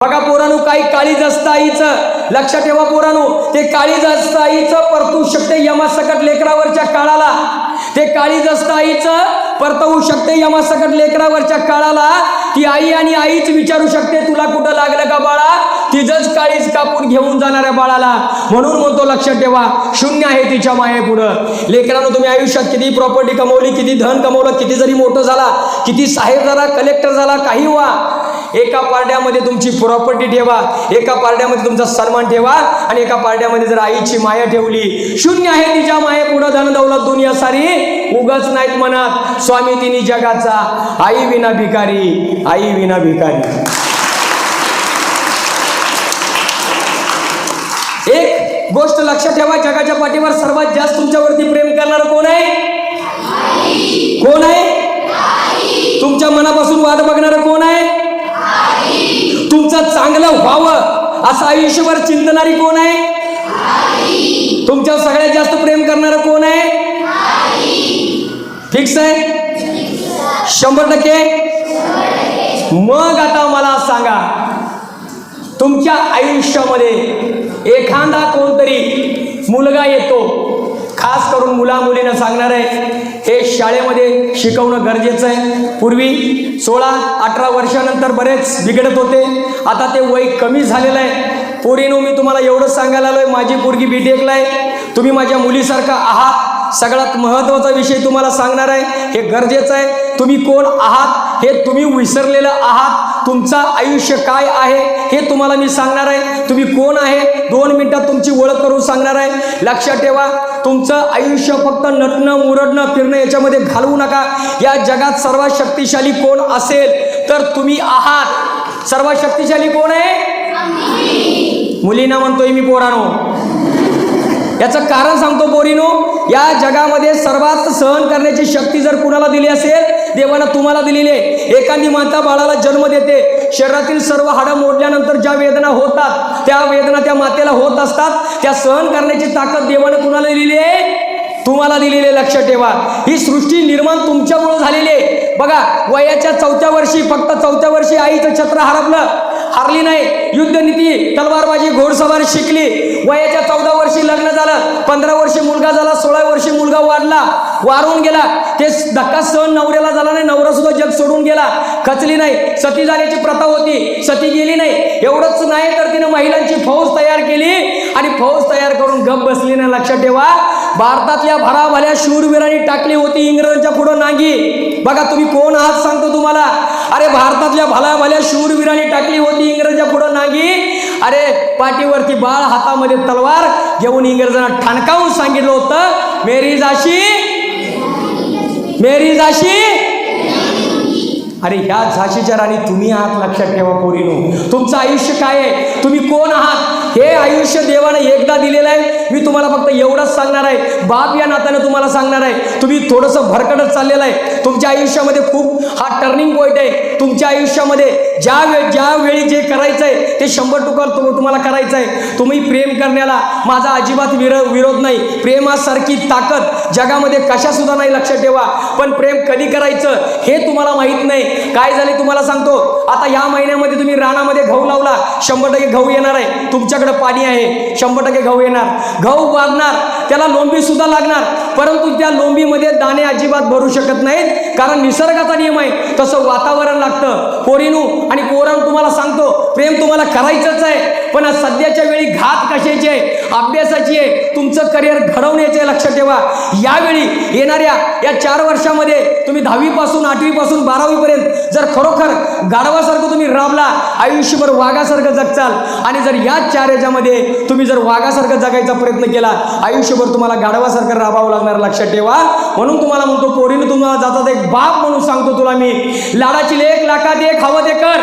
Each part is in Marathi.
बघा पोरानू काही काळीज असतं आईचं. लक्षात ठेवा पोरानू ते काळीज असतं आईचं परतू शकते यमासकट लेकरावरच्या काळाला. ते काळीज असतं आईचं परतवू शकते यमासकट लेकरावरच्या काळाला. ती आई आणि आईच विचारू शकते तुला कुठं लागलं का बाळा? तिचंच काळीज कापून घेऊन जाणाऱ्या बाळाला. म्हणून म्हणतो लक्षात ठेवा शून्य आहे तिच्या माये पुढं. लेकरांनो तुम्ही आयुष्यात किती प्रॉपर्टी कमवली किती धन कमवलं किती जरी मोठं झाला किती साहेब झाला कलेक्टर झाला काही व्हा. एका पारड्यामध्ये तुमची प्रॉपर्टी ठेवा एका पारड्यामध्ये तुमचा सन्मान ठेवा आणि एका पारड्यामध्ये जर आईची माया ठेवली शून्य आहे तिच्या माये पुढं धन दौलत दुनिया सारी? उगाच नाहीत म्हणत. स्वामी तिनी जगाचा आई विना भिकारी आई विना भिकारी. एक गोष्ट लक्षात ठेवा जगाच्या पाठीवर सर्वात जास्त तुमच्यावरती प्रेम करणार कोण आहे? कोण आहे? तुमच्या मनापासून वाद बघणार कोण आहे? तुमचं चांगलं व्हावं असं आयुष्यभर चिंतणारी कोण आहे? तुमच्या सगळ्यात जास्त प्रेम करणारं कोण आहे? फिक्स आहे? शंभर टक्के? मग आता मला सांगा तुमच्या आयुष्यामध्ये एखादा कोणतरी मुलगा येतो खास करून मुला मुलींना सांगणार आहे हे शाळेमध्ये शिकवणं गरजेचं आहे. पूर्वी सोळा अठरा वर्षानंतर बरेच बिघडत होते. आता ते वय कमी झालेलं आहे. पोरीनो मी तुम्हाला एवढंच सांगायला आलो आहे माझी पोरगी बी टेकला आहे. तुम्ही माझ्या मुलीसारखा आहात. सगळ्यात महत्त्वाचा विषय तुम्हाला सांगणार आहे हे गरजेचं आहे. तुम्ही कोण आहात? हे तुम्ही विसरलेलं आहात. तुमचं आयुष्य काय आहे? हे तुम्हाला मी सांगणार आहे. तुम्ही कोण आहे? दोन मिनिटात तुमची ओळख करून सांगणार आहे. लक्षात ठेवा तुमचं आयुष्य फक्त नटणं मुरडणं फिरणं याच्यामध्ये घालवू नका. या जगात सर्वात शक्तिशाली कोण असेल तर तुम्ही आहात. सर्वात शक्तिशाली कोण आहे? मुलींना म्हणतोय मी पोरानो. याचं कारण सांगतो पोरीनो या जगामध्ये सर्वात सहन करण्याची शक्ती जर कुणाला दिली असेल देवानं तुम्हाला दिलेली आहे. एखादी माता बाळाला जन्म देते शरीरातील सर्व हाडं मोडल्यानंतर ज्या वेदना होतात त्या वेदना त्या मातेला होत असतात. त्या सहन करण्याची ताकद देवाने कुणाला दिलेली आहे तुम्हाला दिलेले लक्ष ठेवा. ही सृष्टी निर्माण तुमच्यामुळे झालेली आहे. बघा वयाच्या चौथ्या वर्षी फक्त चौथ्या वर्षी आईचं छत्र हरपलं. हारली नाही. युद्धनीती तलवारबाजी घोडसवारी शिकली. वयाच्या चौदा वर्षी लग्न झालं. पंधरा वर्षी मुलगा झाला. सोळा वर्षी मुलगा वाढला. वारून गेला. ते धक्का सहन नवऱ्याला झाला नाही नवरा सुद्धा जग सोडून गेला. खचली नाही. सती जाण्याची प्रथा होती. सती गेली नाही. एवढंच नाही तर तिने महिलांची फौज तयार केली आणि फौज तयार करून गप बसली नाही. लक्षात ठेवा. भारतातल्या भराभल्या शूरवीरांनी टाकली होती इंग्रजांच्या पुढं नांगी. बघा तुम्ही कोण आहात सांगतो तुम्हाला. अरे भारतातल्या भल्या भल्या शूरवीरांनी टाकली होती इंग्रजांच्या पुढं नांगी. अरे पाठीवरती बाळ हातामध्ये तलवार घेऊन इंग्रजांना ठणकावून सांगितलं होतं मेरी जाशी मेरी झाशी? अरे ह्या झाशीच्या राणी तुम्ही आहात लक्षात ठेवा पोरीनो. तुमचं आयुष्य काय आहे? तुम्ही कोण आहात? हे आयुष्य देवाने एकदा दिलेलं आहे. मी तुम्हाला फक्त एवढंच सांगणार आहे. बाप या नात्याने तुम्हाला सांगणार आहे. तुम्ही थोडंसं भरकटत चाललेलं आहे. तुमच्या आयुष्यामध्ये खूप हा टर्निंग पॉईंट आहे. तुमच्या आयुष्यामध्ये ज्या वेळ ज्या वेळी जे करायचं आहे ते शंभर टुकार तुम तुम्हाला करायचं आहे. तुम्ही प्रेम करण्याला माझा अजिबात विरो विरोध नाही. प्रेमासारखी ताकद जगामध्ये कशासुद्धा नाही लक्षात ठेवा. पण प्रेम कधी करायचं हे तुम्हाला माहीत नाही. काय झाले तुम्हाला सांगतो. आता या महिन्यामध्ये तुम्ही रानामध्ये गहू लावला. शंभर टक्के घाऊ येणार आहे. तुमच्याकडे पाणी आहे शंभर टक्के गहू येणार. गहू वागणार त्याला लोंबी सुद्धा लागणार. परंतु त्या लोंबीमध्ये दाणे अजिबात भरू शकत नाहीत कारण निसर्गाचा नियम आहे. तसं वातावरण लागतं. पोरीनू आणि पोरांनो तुम्हाला सांगतो प्रेम तुम्हाला करायचंच आहे. पण सध्याच्या वेळी घात कशाची आहे? अभ्यासाची आहे. तुमचं करिअर घडवण्याचे आहे, लक्षात ठेवा. यावेळी येणाऱ्या या चार वर्षामध्ये तुम्ही दहावीपासून आठवीपासून बारावीपर्यंत जर खरोखर गाढवासारखं तुम्ही राबला आयुष्यभर वाघासारखं जगचाल. आणि जर या चार याच्यामध्ये तुम्ही जर वाघासारखं जगायचा प्रयत्न केला आयुष्यभर तुम्हाला गाढवासारखं राबावं लागणार लक्षात ठेवा. म्हणून तुम्हाला म्हणतो पोरीनं तुम्हाला जातात एक बाप म्हणून सांगतो तुला मी लाडाची लेख लाखात एक हवं ते कर.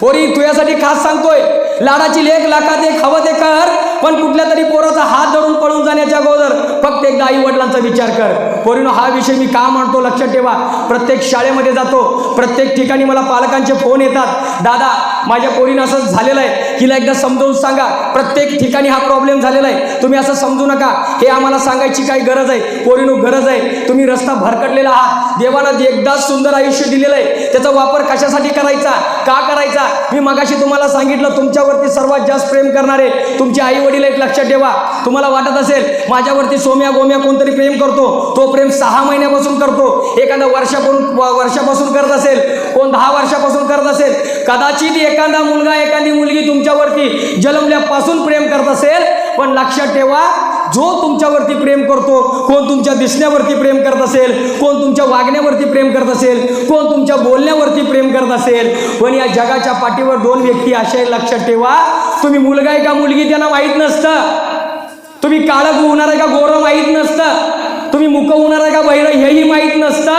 पोरी तुझ्यासाठी खास सांगतोय. लाडाची लेख लाखात एक हवं ते कर पण कुठल्या तरी पोराचा हात धरून पळून जाण्याच्या अगोदर फक्त एकदा आई वडिलांचा विचार कर. पोरीनो हा विषय मी का म्हणतो लक्षात ठेवा. प्रत्येक शाळेमध्ये जातो. प्रत्येक ठिकाणी मला पालकांचे फोन येतात. दादा माझ्या पोरीनं असं झालेलं आहे. हिला एकदा समजावून सांगा. प्रत्येक ठिकाणी हा प्रॉब्लेम झालेला आहे. तुम्ही असं समजू नका. हे आम्हाला सांगायची काही गरज आहे. पोरीनो गरज आहे. तुम्ही रस्ता भरकटलेला आहात. देवानं एकदाच सुंदर आयुष्य दिलेलं आहे. त्याचा वापर कशासाठी करायचा? का करायचा? मी मगाशी तुम्हाला सांगितलं तुमच्यावर तुमच्यावरती सर्वात जास्त प्रेम करणारे तुमचे आई वडील एक लक्षात ठेवा. तुम्हाला वाटत असेल माझ्यावरती सोम्या गोम्या कोणतरी प्रेम करतो? तो प्रेम सहा महिन्यापासून करतो. एखादा वर्षापासून वर्षापासून करत असेल कोण दहा वर्षापासून करत असेल कदाचित एखादा मुलगा एखादी मुलगी तुमच्यावरती जन्मल्यापासून प्रेम करत असेल पण लक्षात ठेवा जो तुमच्यावरती प्रेम करतो कोण तुमच्या दिसण्यावरती प्रेम करत असेल कोण तुमच्या वागण्यावरती प्रेम करत असेल कोण तुमच्या बोलण्यावरती प्रेम करत असेल पण या जगाच्या पाठीवर दोन व्यक्ती असे आहेत, लक्षात ठेवा. तुम्ही मुलगा आहे का मुलगी त्यांना माहीत नसतं. तुम्ही काळं होणार आहे का गोरं माहीत नसतं. तुम्ही मुकं होणार आहे का बहिरं हेही माहीत नसतं.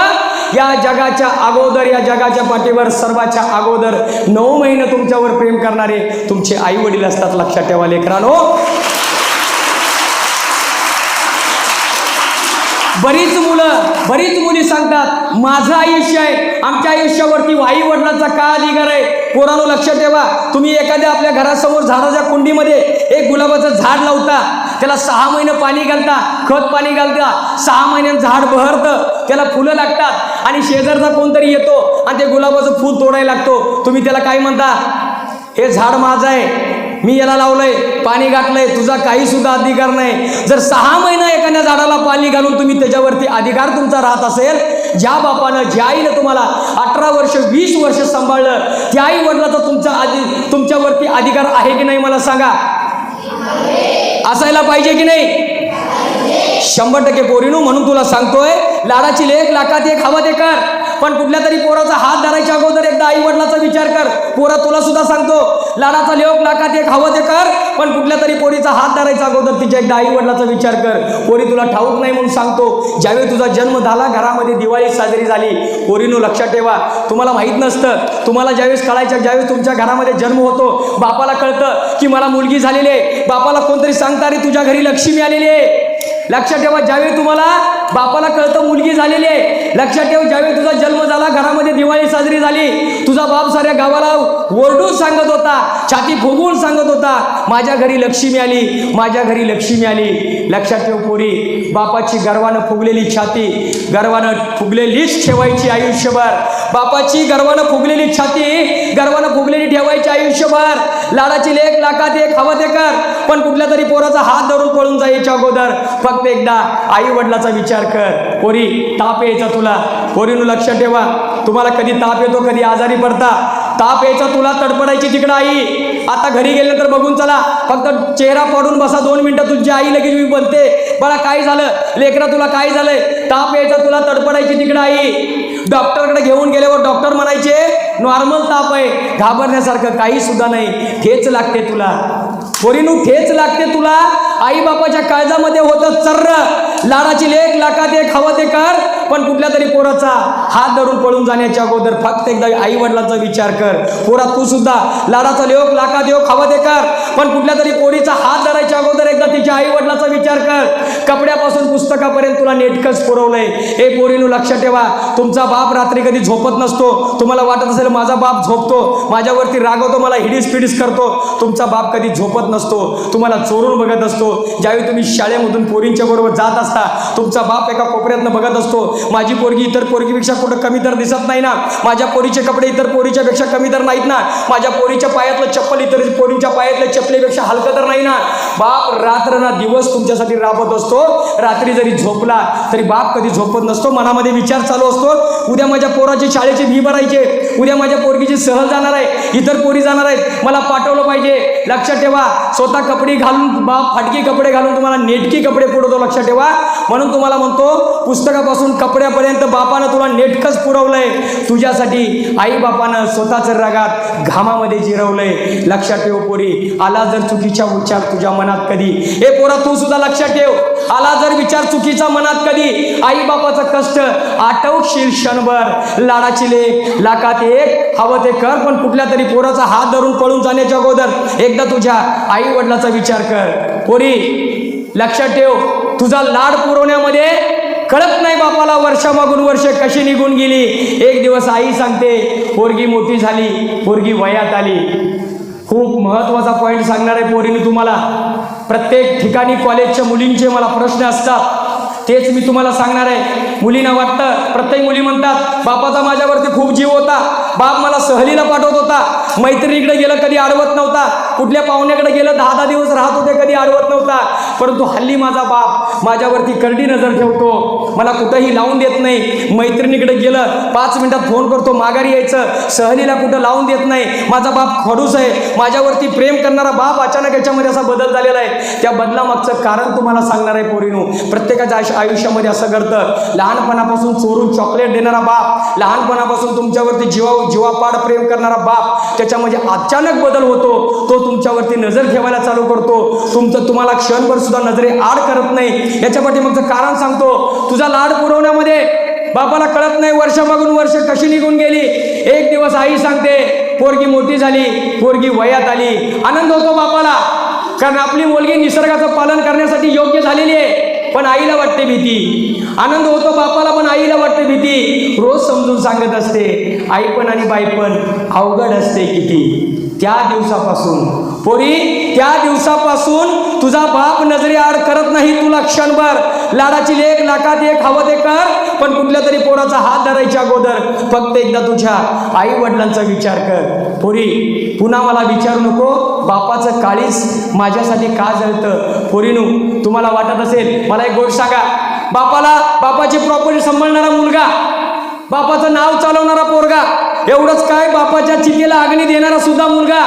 या जगाच्या अगोदर या जगाच्या पाठीवर सर्वाच्या अगोदर नऊ महिने तुमच्यावर प्रेम करणारे तुमचे आई वडील असतात लक्षात ठेवा लेकरांनो. बरीच मुलं बरीच मुली सांगतात माझं आयुष्य आहे आमच्या आयुष्यावरती आई वडिलांचा का अधिकार आहे. पोरानो लक्ष ठेवा तुम्ही एखाद्या आपल्या घरासमोर झाडाच्या कुंडीमध्ये एक गुलाबाचं झाड लावता त्याला सहा महिने पाणी घालता खत पाणी घालता सहा महिन्यात झाड बहरतं त्याला फुलं लागतात आणि शेजारचा कोणतरी येतो आणि ते गुलाबाचं फूल तोडायला लागतो. तुम्ही त्याला काय म्हणता? हे झाड माझं आहे मी याला लावलंय पाणी घातलंय तुझा काही सुद्धा अधिकार नाही. जर सहा महिना एखाद्या झाडाला पाणी घालून तुम्ही त्याच्यावरती अधिकार तुमचा राहत असेल ज्या बापानं ज्या आईनं तुम्हाला अठरा वर्ष वीस वर्ष सांभाळलं त्या आई वडिलाचा तुमचा आधी तुमच्यावरती अधिकार आहे की नाही मला सांगा? असायला पाहिजे की नाही? शंभर टक्के पोरीनू म्हणून तुला सांगतोय लाडाची लेख लाखात एक हवा ते कर. पण कुठल्या तरी पोराचा हात धरायच्या अगोदर एकदा आई पोरा तुला सुद्धा सांगतो लाडाचा लेख लाखात एक हवं ते कर पण कुठल्या तरी पोरीचा हात धरायचा अगोदर तिच्या एकदा आई वडिलाचा विचार कर. पोरी तुला ठाऊक नाही म्हणून सांगतो ज्यावेळी तुझा जन्म झाला घरामध्ये दिवाळी साजरी झाली पोरीनो लक्षात ठेवा तुम्हाला माहीत नसतं तुम्हाला ज्यावेळेस कळायचं ज्यावेळेस तुमच्या घरामध्ये जन्म होतो बापाला कळतं की मला मुलगी झालेली आहे. बापाला कोणतरी सांगता रे तुझ्या घरी लक्ष्मी आलेली आहे. लक्षात ठेवा ज्यावेळी तुम्हाला बापाला कळतं मुलगी झालेली आहे लक्षात ठेव ज्यावेळी तुझा जन्म झाला घरामध्ये दिवाळी साजरी झाली तुझा बाप साऱ्या गावाला ओरडून सांगत होता छाती फुगवून सांगत होता माझ्या घरी लक्ष्मी आली माझ्या घरी लक्ष्मी आली. लक्षात ठेव पोरी बापाची गर्वानं फुगलेली छाती गर्वानं फुगलेलीच ठेवायची आयुष्यभर. बापाची गर्वानं फुगलेली छाती गर्वानं फुगलेली ठेवायची आयुष्यभर. लाडाची लेख लाखात एक हवा ते कर. पण कुठल्या तरी पोराचा हात धरून पळून जायच्या अगोदर फक्त एकदा आई वडिलाचा विचार कर. पोरी ताप यायचा तुला. पोरीनं लक्ष ठेवा. तुम्हाला कधी ताप येतो कधी आजारी पडता. ताप यायचा तुला तडपडायची तिकडं आई. आता घरी गेलं तर बघून चला. फक्त चेहरा पडून बसा दोन मिनिटं तुझी आई लगेच मी बनते बळा काय झालं? लेकरा तुला काय झालंय? ताप यायचा तुला तडपडायची तिकडं आई. डॉक्टरकडे घेऊन गेल्यावर डॉक्टर म्हणायचे नॉर्मल ताप आहे घाबरण्यासारखं काही सुद्धा नाही ठेच लागते तुला. पोरीनू ठेच लागते तुला. आई बापाच्या काळजामध्ये होतं चर्र. लाडाची लेख लाखात एक हवं ते कर पण कुठल्या तरी पोराचा हात धरून पळून जाण्याच्या अगोदर फक्त एकदा आई वडिलांचा विचार कर. पोरा तू सुद्धा लाडाचा लेख लाखात येऊ हवं ते कर पण कुठल्या तरी पोरीचा हात धरायच्या अगोदर एकदा तिच्या आई वडिलाचा विचार कर. कपड्यापासून पुस्तकापर्यंत तुला नेटकच पुरवलंय. हे पोरीनू लक्षात ठेवा. तुमचा बाप रात्री कधी झोपत नसतो. तुम्हाला वाटत असेल माझा बाप झोपतो. माझ्यावरती रागवतो मला हिडीस पिडीस करतो. तुमचा बाप कधी झोपत नसतो. तुम्हाला चोरून बघत असतो. ज्यावेळी तुम्ही शाळेमधून पोरींच्या बरोबर जात असता तुमचा बाप एका कोपऱ्यातनं बघत असतो. माझी पोरगी इतर पोरगीपेक्षा कुठं कमी तर दिसत नाही ना? माझ्या पोरीचे कपडे इतर पोरीच्या पेक्षा कमी तर नाहीत ना? माझ्या पोरीच्या पायातलं चप्पल इतर पोरींच्या पायातल्या चपलेपेक्षा हलकं तर नाही ना. बाप रात्र ना दिवस तुमच्यासाठी राबत असतो. रात्री जरी झोपला तरी बाप कधी झोपत नसतो. मनामध्ये विचार चालू असतो. उद्या माझ्या पोराची शाळेची फी भरायचे उद्या माझ्या पोरगीची सहल जाणार आहे. इतर पोरी जाणार आहेत. मला पाठवलं पाहिजे. लक्षात ठेवा स्वतः कपडे घालून बाप फाटकी कपडे घालून तुम्हाला नेटकी कपडे पुरवतो लक्षात ठेवा. म्हणून तुम्हाला म्हणतो पुस्तकापासून कपड्यापर्यंत बापानं तुला नेटकंच पुरवलंय. तुझ्यासाठी आई बापानं स्वतःच रगात घामामध्ये जिरवलंय. लक्षात ठेव पोरी आला आला जर चुकीचा विचार तुझ्या मनात मनात कधी? हे पोरा तू सुद्धा लक्षात ठेव. आला जर विचार चुकीचा मनात कधी? आई बापाचं कष्ट आठवशील क्षणभर. लाडाची लेख लाखात एक हवं ते कर पण कुठल्या तरी पोराचा हात धरून पळून जाण्याच्या अगोदर एकदा तुझ्या आई वडिलाचा विचार कर. पोरी लक्षात ठेव. तुझा लाड पुरवण्यामध्ये कळत नाही बापाला वर्षामागून वर्ष कशी निघून गेली. एक दिवस आई सांगते पोरगी मोठी झाली पोरगी वयात आली. खूप महत्त्वाचा पॉईंट सांगणार आहे पोरीने तुम्हाला. प्रत्येक ठिकाणी कॉलेजच्या मुलींचे मला प्रश्न असतात. तेच मी तुम्हाला सांगणार आहे. मुलींना वाटतं प्रत्येक मुली म्हणतात बापाचा माझ्यावरती खूप जीव होता. बाप मला सहलीला पाठवत होता. मैत्रिणीकडे गेलं कधी अडवत नव्हता. कुठल्या पाहुण्याकडे गेलं दहा दहा दिवस राहत होते कधी अडवत नव्हता. परंतु हल्ली माझा बाप माझ्यावरती करडी नजर ठेवतो. मला कुठंही लावून देत नाही. मैत्रिणीकडे गेलं पाच मिनिटात फोन करतो माघारी यायचं. सहलीला कुठं लावून देत नाही. माझा बाप खडूस आहे. माझ्यावरती प्रेम करणारा बाप अचानक याच्यामध्ये असा बदल झालेला आहे. त्या बदलामागचं कारण तुम्हाला सांगणार आहे पोरीनू. प्रत्येकाच्या आयुष्यामध्ये असं घडतं. लहानपणापासून चोरून चॉकलेट देणारा बाप लहानपणापासून तुमच्यावरती जीवा जीवापाड प्रेम करणारा बाप त्याच्यामध्ये अचानक बदल होतो. तो तुमच्यावरती नजर ठेवायला चालू करतो. तुमचं तुम्हाला क्षणभर सुद्धा नजरे आड करत नाही. याच्या पाठीमागचं कारण सांगतो. तुझा लाड पुरवण्यामध्ये बापाला कळत नाही वर्षामागून वर्ष कशी निघून गेली. एक दिवस आई सांगते पोरगी मोठी झाली पोरगी वयात आली. आनंद होतो बापाला कारण आपली मुलगी निसर्गाचं पालन करण्यासाठी योग्य झालेली आहे पण आईला वाटते भीती. आनंद होतो बापाला पण आईला वाटते भीती. रोज समजून सांगत असते आई पण आणि बाई पण अवघड असते किती. त्या दिवसापासून पोरी त्या दिवसापासून तुझा बाप नजरेआड करत नाही तुला क्षणभर लाडाची लेख लाखात एक हवं ते कर पण कुठल्या तरी पोराचा हात धरायच्या अगोदर फक्त एकदा तुझ्या आई वडिलांचा विचार कर. पोरी पुन्हा मला विचारू नको. बापाचं काळीच माझ्यासाठी का जळतं? पोरीनू तुम्हाला वाटत असेल मला एक गोष्ट सांगा. बापाला बापाची प्रॉपर्टी सांभाळणारा मुलगा बापाचं नाव चालवणारा पोरगा एवढंच काय बापाच्या चितेला अग्नी देणारा सुद्धा मुलगा?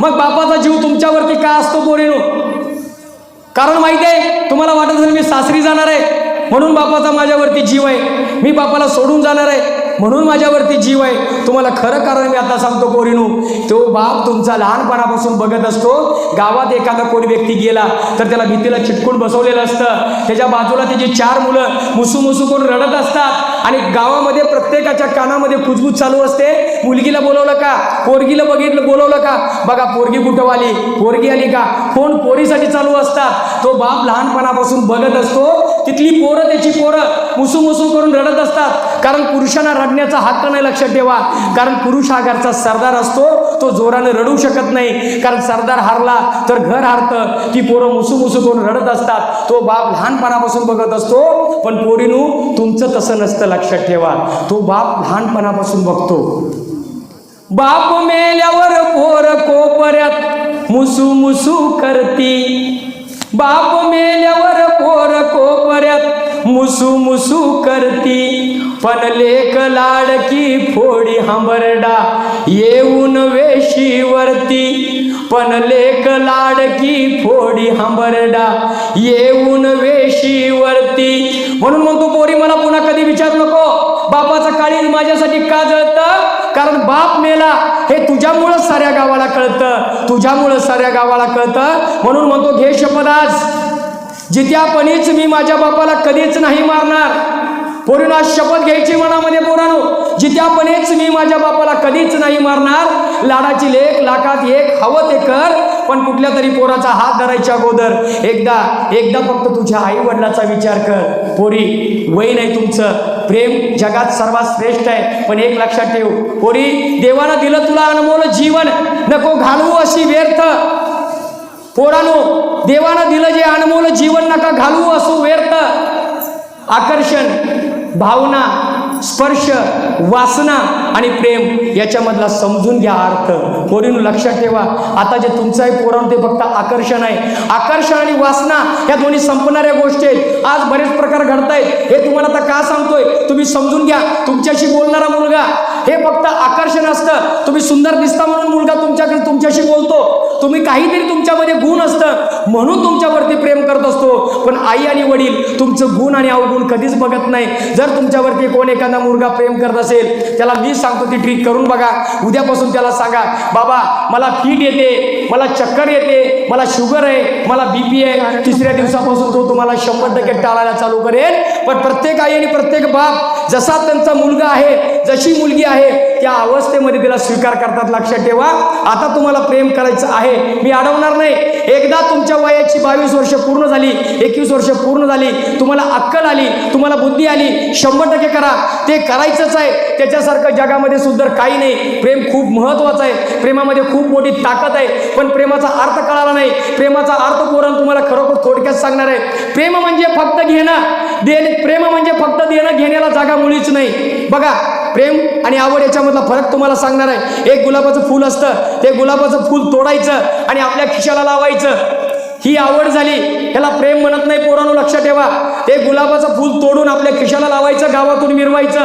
मग बापाचा जीव तुमच्यावरती का असतो पोरीनो? कारण माहिती आहे तुम्हाला वाटत असेल सासरी जाणार आहे. म्हणून बापाचा माझ्यावरती जीव आहे. मी बापाला सोडून जाणार आहे. म्हणून माझ्यावरती जीव आहे. तुम्हाला खरं कारण मी आता सांगतो पोरीनू. तो बाप तुमचा लहानपणापासून बघत असतो. गावात एखादा कोणी व्यक्ती गेला तर त्याला भीतीला चिटकून बसवलेलं असतं. त्याच्या बाजूला त्याची चार मुलं मुसू मुसू करून रडत असतात. आणि गावामध्ये प्रत्येकाच्या कानामध्ये कुजबूज चालू असते. मुलगीला बोलवलं का? पोरगीला बघितलं बोलवलं का? बघा पोरगी कुठं आली? पोरगी आली का? कोण पोरीसाठी चालू असतात? तो बाप लहानपणापासून बघत असतो तिथली पोरं त्याची पोरं मुसू मुसू करून रडत असतात. कारण पुरुषांना रडण्याचा हक्क नाही लक्षात ठेवा. कारण पुरुष हा घरचा सरदार असतो तो जोराने रडू शकत नाही. कारण सरदार हारला तर घर हारतं. की पोरं मुसू मुसू करून रडत असतात. तो बाप लहानपणापासून बघत असतो पण पोरीनू तुमचं तसं नसतं लक्षात ठेवा. तो बाप लहानपणापासून बघतो. बाप मेल्यावर पोर कोपऱ्यात मुसू मुसू करती. बाप मेल्यावर पोर कोपऱ्यात मुसू मुसू करती. पण लेक लाडकी फोडी हंबरडा येऊन वेशीवरती. पण लेक लाडकी फोडी हंबरडा येऊन वेशीवरती. म्हणून म्हणतो पोरी मला पुन्हा कधी विचारू नको. बापाचं काळी माझ्यासाठी का जळतं कारण बाप मेला हे तुझ्यामुळं साऱ्या गावाला कळतं तुझ्यामुळं साऱ्या गावाला कळतं. म्हणून म्हणतो घे शपथ आज जित्यापणीच मी माझ्या बापाला कधीच नाही मारणार. पोरीनं आज शपथ घ्यायची मनामध्ये पोरानो. जित्यापणेच मी माझ्या बापाला कधीच नाही मारणार. लाडाची लेख लाखात एक हवं ते कर पण कुठल्या तरी पोराचा हात धरायच्या अगोदर. एकदा एकदा फक्त तुझ्या आई वडिलाचा विचार कर. पोरी वय नाही तुमचं. प्रेम जगात सर्वात श्रेष्ठ आहे पण एक लक्षात ठेव. पोरी देवानं दिलं तुला अनमोल जीवन. नको घालवू अशी व्यर्थ. पोरानो देवानं दिलं जे अनमोल जीवन नका घालवू असो व्यर्थ. आकर्षण भावना स्पर्श वासना आणि प्रेम याच्यामधला समजून घ्या अर्थ. पोरीनं लक्षात ठेवा. आता जे तुमचं आहे ते फक्त आकर्षण आहे. आकर्षण आणि वासना या दोन्ही संपणाऱ्या गोष्टी आहेत. आज बरेच प्रकार घडतायत. हे तुम्हाला आता का सांगतोय? तुम्ही समजून घ्या. तुमच्याशी बोलणारा मुलगा हे फक्त आकर्षण असतं. तुम्ही सुंदर दिसता म्हणून मुलगा तुमच्याकडे तुमच्याशी बोलतो. तुम्ही काहीतरी तुमच्यामध्ये गुण असतं. म्हणून तुमच्यावरती प्रेम करत असतो. पण आई आणि वडील तुमचं गुण आणि अवगुण कधीच बघत नाही. जर तुमच्यावरती कोण एखादा मुलगा प्रेम करत असेल त्याला मी सांगतो ती ट्रीट करून बघा. उद्यापासून त्याला सांगा बाबा मला फीट येते मला चक्कर येते मला शुगर आहे मला बीपी आहे. तिसऱ्या दिवसापासून तो तुम्हाला शंभर टक्के टाळायला चालू करेल. पण प्रत्येक आई आणि प्रत्येक बाप जसा त्यांचा मुलगा आहे जशी मुलगी आहे त्या अवस्थेमध्ये तिला स्वीकार करतात लक्षात ठेवा. आता तुम्हाला प्रेम करायचं आहे. मी अडवणार नाही. एकदा तुमच्या वयाची बावीस वर्ष पूर्ण झाली एकवीस वर्ष पूर्ण झाली तुम्हाला अक्कल आली तुम्हाला बुद्धी आली शंभर टक्के करा. ते करायचंच आहे. त्याच्यासारखं जगामध्ये सुद्धा काही नाही. प्रेम खूप महत्वाचं आहे. प्रेमामध्ये खूप मोठी ताकद आहे. पण प्रेमाचा अर्थ कळाला नाही. प्रेमाचा अर्थ कोरण तुम्हाला खरोखर थोडक्यात सांगणार आहे. प्रेम म्हणजे फक्त घेणं. देणे प्रेम म्हणजे फक्त देणं घेण्याला जागा मुळीच नाही. बघा प्रेम आणि आवड याच्यामधला फरक तुम्हाला सांगणार आहे. एक गुलाबाचं फूल असतं. ते गुलाबाचं फूल तोडायचं आणि आपल्या खिशाला लावायचं. ही आवड झाली. ह्याला प्रेम म्हणत नाही पोरांनो लक्षात ठेवा. ते गुलाबाचं फूल तोडून आपल्या खिशाला लावायचं गावातून मिरवायचं.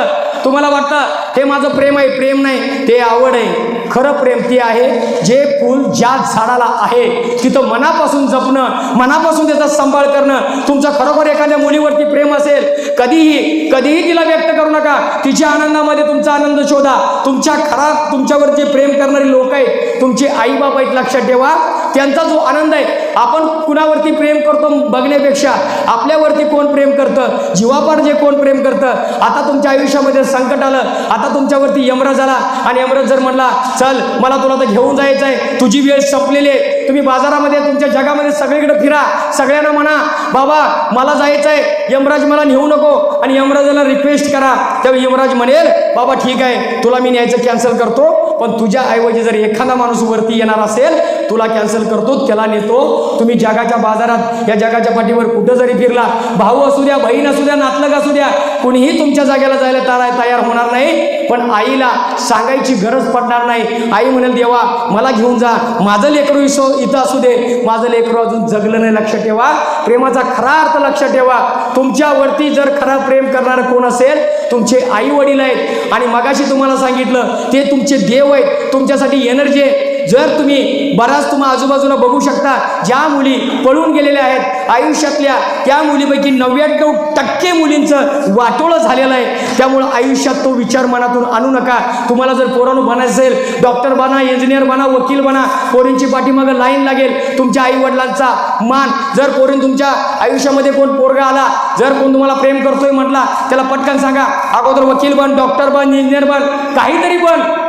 तुम्हाला वाटतं हे माझं प्रेम आहे. प्रेम नाही. ते आवड आहे. खरं प्रेम ती आहे. जे ज्या झाडाला आहे तिथं मनापासून जपणं मनापासून त्याचा सांभाळ करणं तुमचं खरोखर एखाद्या मुलीवरती प्रेम असेल कधीही कधीही तिला व्यक्त करू नका. तिच्या आनंदामध्ये तुमचा आनंद शोधा. तुमच्या खराब तुमच्यावर जे प्रेम करणारे लोक आहेत. तुमचे आई बाप आहेत लक्षात ठेवा. त्यांचा जो आनंद आहे आपण कुणावरती प्रेम करतो बघण्यापेक्षा आपल्यावरती कोण प्रेम करतं? जीवापाड जे कोण प्रेम करतं? आता तुमच्या आयुष्यामध्ये संकट आलं आता तुमच्यावरती यमराज आला आणि यमराज जर म्हणला चल मला तुला तर घेऊन जायचं आहे तुझी वेळ संपलेली आहे तुम्ही बाजारामध्ये तुमच्या जगामध्ये सगळीकडे फिरा सगळ्यांना म्हणा बाबा मला जायचं आहे यमराज मला नेऊ नको आणि यमराजाला रिक्वेस्ट करा त्यावेळी यमराज म्हणेल बाबा ठीक आहे तुला मी न्यायचं कॅन्सल करतो पण तुझ्या ऐवजी जर एखादा माणूस वरती येणार असेल तुला कॅन्सल करतो त्याला नेतो. तुम्ही जगाच्या बाजारात या जगाच्या पाठीवर कुठं जरी फिरला भाऊ असू द्या बहीण असू द्या नातलग असू द्या कुणीही तुमच्या जागेला जायला तयार तयार होणार नाही. पण आईला सांगायची गरज पडणार नाही. आई म्हणेल देवा मला घेऊन जा. माझं लेकरू इसो इथं असू दे. माझं लेकरू अजून जगलं नाही लक्ष ठेवा. प्रेमाचा खरा अर्थ लक्ष ठेवा. तुमच्यावरती जर खरा प्रेम करणारं कोण असेल तुमचे आई वडील आहेत. आणि मगाशी तुम्हाला सांगितलं ते तुमचे देव आहेत तुमच्यासाठी एनर्जी आहे. जर तुम्ही बराच तुम्हा आजूबाजूला बघू शकता ज्या मुली पळून गेलेल्या आहेत आयुष्यातल्या त्या मुलीपैकी नव्याण्णव टक्के मुलींचं वाटोळं झालेलं आहे. त्यामुळं आयुष्यात तो विचार मनातून आणू नका. तुम्हाला जर पोरांनो बनायचं असेल डॉक्टर बना इंजिनियर बना वकील बना पोरींची पाठीमागं लाईन लागेल तुमच्या आईवडिलांचा मान. जर पोरीन तुमच्या आयुष्यामध्ये कोण पोरगा आला जर कोण तुम्हाला प्रेम करतोय म्हटला त्याला पटकन सांगा अगोदर वकील बन डॉक्टर बन इंजिनियर बन काहीतरी बन.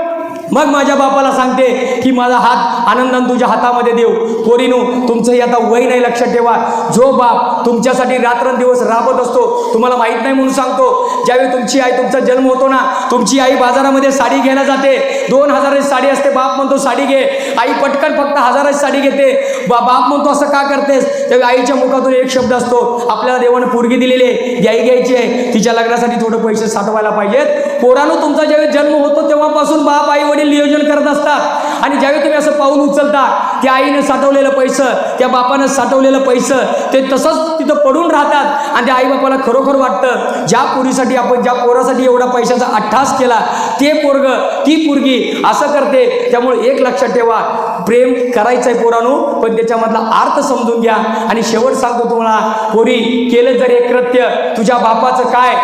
मग माझ्या बापाला सांगते की माझा हात आनंदान तुझ्या हातामध्ये देऊ. पोरीनो तुमचंही आता वय नाही लक्षात ठेवा. जो बाप तुमच्यासाठी रात्रंदिवस राबत असतो तुम्हाला माहीत नाही म्हणून सांगतो ज्यावेळी तुमची आई तुमचा जन्म होतो ना तुमची आई बाजारामध्ये साडी घ्यायला जाते. दोन हजाराची साडी असते बाप म्हणतो साडी घे. आई पटकन फक्त हजाराची साडी घेते. बाप म्हणतो असं का करतेस? त्या आईच्या मुखातून एक शब्द असतो आपल्याला देवाने पोरगी दिलेली आहे घ्याई घ्यायची आहे तिच्या लग्नासाठी थोडं पैसे साठवायला पाहिजेत. पोरानं तुमचा ज्यावेळी जन्म होतो तेव्हापासून बाप आई वडील नियोजन करत असतात. आणि ज्यावेळी तुम्ही असं पाऊल उचलता त्या आईनं साठवलेलं पैसं त्या बापानं साठवलेलं पैसं ते तसंच तिथं पडून राहतात. आणि त्या आईबापाला खरोखर वाटतं ज्या पोरीसाठी आपण ज्या पोरासाठी एवढा पैशाचा अट्ठास केला ते पोरग ती पोरगी असं करते त्यामुळे एक लक्षात ठेवा प्रेम करायचंय आहे पोरानो पण त्याच्यामधला अर्थ समजून घ्या. आणि शेवट सांगतो तुम्हाला पोरी केलं जर एक कृत्य. तुझ्या बापाचं काय?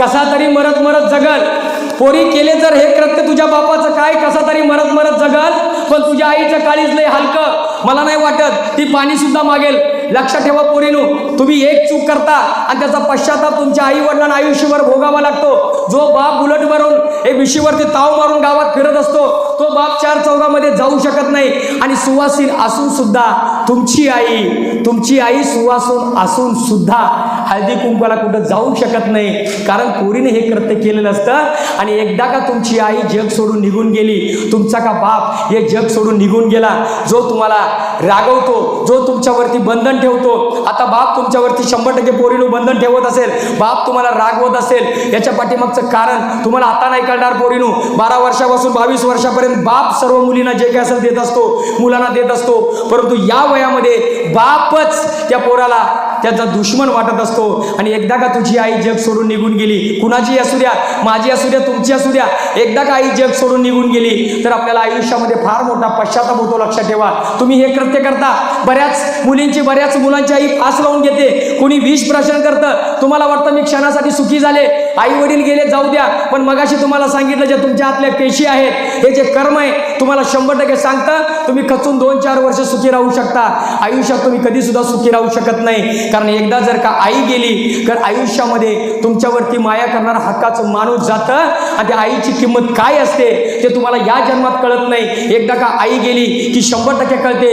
कसा तरी मरत मरत जगल. पोरी केले जर हे कृत्य तुझ्या बापाचं काय? कसा तरी मरत मरत जगल. पण तुझ्या आईचं काळीच लय हलकं. मला नाही वाटत ती पाणी सुद्धा मागेल. लक्षात ठेवा पोरीनो तुम्ही एक चूक करता आणि त्याचा पश्चाताप तुमच्या आई वडिलांना आयुष्यभर भोगावा लागतो. जो बाप उलट मारून हे विशीवरती ताव मारून गावात फिरत असतो तो बाप चार चौघामध्ये जाऊ शकत नाही. आणि सुवासीन असून सुद्धा तुमची आई तुमची आई सुवासून असून सुद्धा हळदी कुंकवाला कुठं जाऊ शकत नाही. कारण पोरीने हे कृत्य केलेलं असतं. आणि एकदा का तुमची आई जग सोडून निघून गेली तुमचा का बाप हे जग सोडून निघून गेला जो तुम्हाला रागवतो जो तुमच्यावरती बंधन ठेवतो आता बाप तुमच्यावरती शंभर टक्के पोरीनं बंधन ठेवत असेल बाप तुम्हाला रागवत असेल याच्या पाठीमागचा कारण तुम्हाला आता नाही कळणार पोरीनू. बारा वर्षापासून बावीस वर्षापर्यंत बाप सर्व मुलींना जे काय असेल देत असतो मुलांना देत असतो. परंतु या वयामध्ये बापच त्या पोराला त्याचा दुश्मन वाटत असतो. आणि एकदा का तुझी आई जग सोडून निघून गेली कुणाची असू द्या माझी असू द्या तुमची असू द्या एकदा का आई जग सोडून निघून गेली तर आपल्याला आयुष्यामध्ये फार मोठा पश्चाताप होतो लक्षात ठेवा. तुम्ही हे कृत्य करता. बऱ्याच मुलींची बऱ्याच मुलांची आई फास लावून घेते. कोणी विष प्रशन करतं तुम्हाला वाटतं मी क्षणासाठी सुखी झाले आई वडील गेले जाऊ द्या. पण मगाशी तुम्हाला सांगितलं जे तुमच्या आतल्या पेशी आहेत हे जे कर्म आहे तुम्हाला शंभर टक्के सांगतं तुम्ही खचून दोन चार वर्ष सुखी राहू शकता. आयुष्यात तुम्ही कधी सुद्धा सुखी राहू शकत नाही. कारण एकदा जर का आई गेली तर आयुष्यामध्ये तुमच्यावरती माया करणारा हक्काचं माणूस जातं आणि त्या आईची किंमत काय असते ते तुम्हाला या जन्मात कळत नाही. एकदा का आई गेली की शंभर टक्के कळते.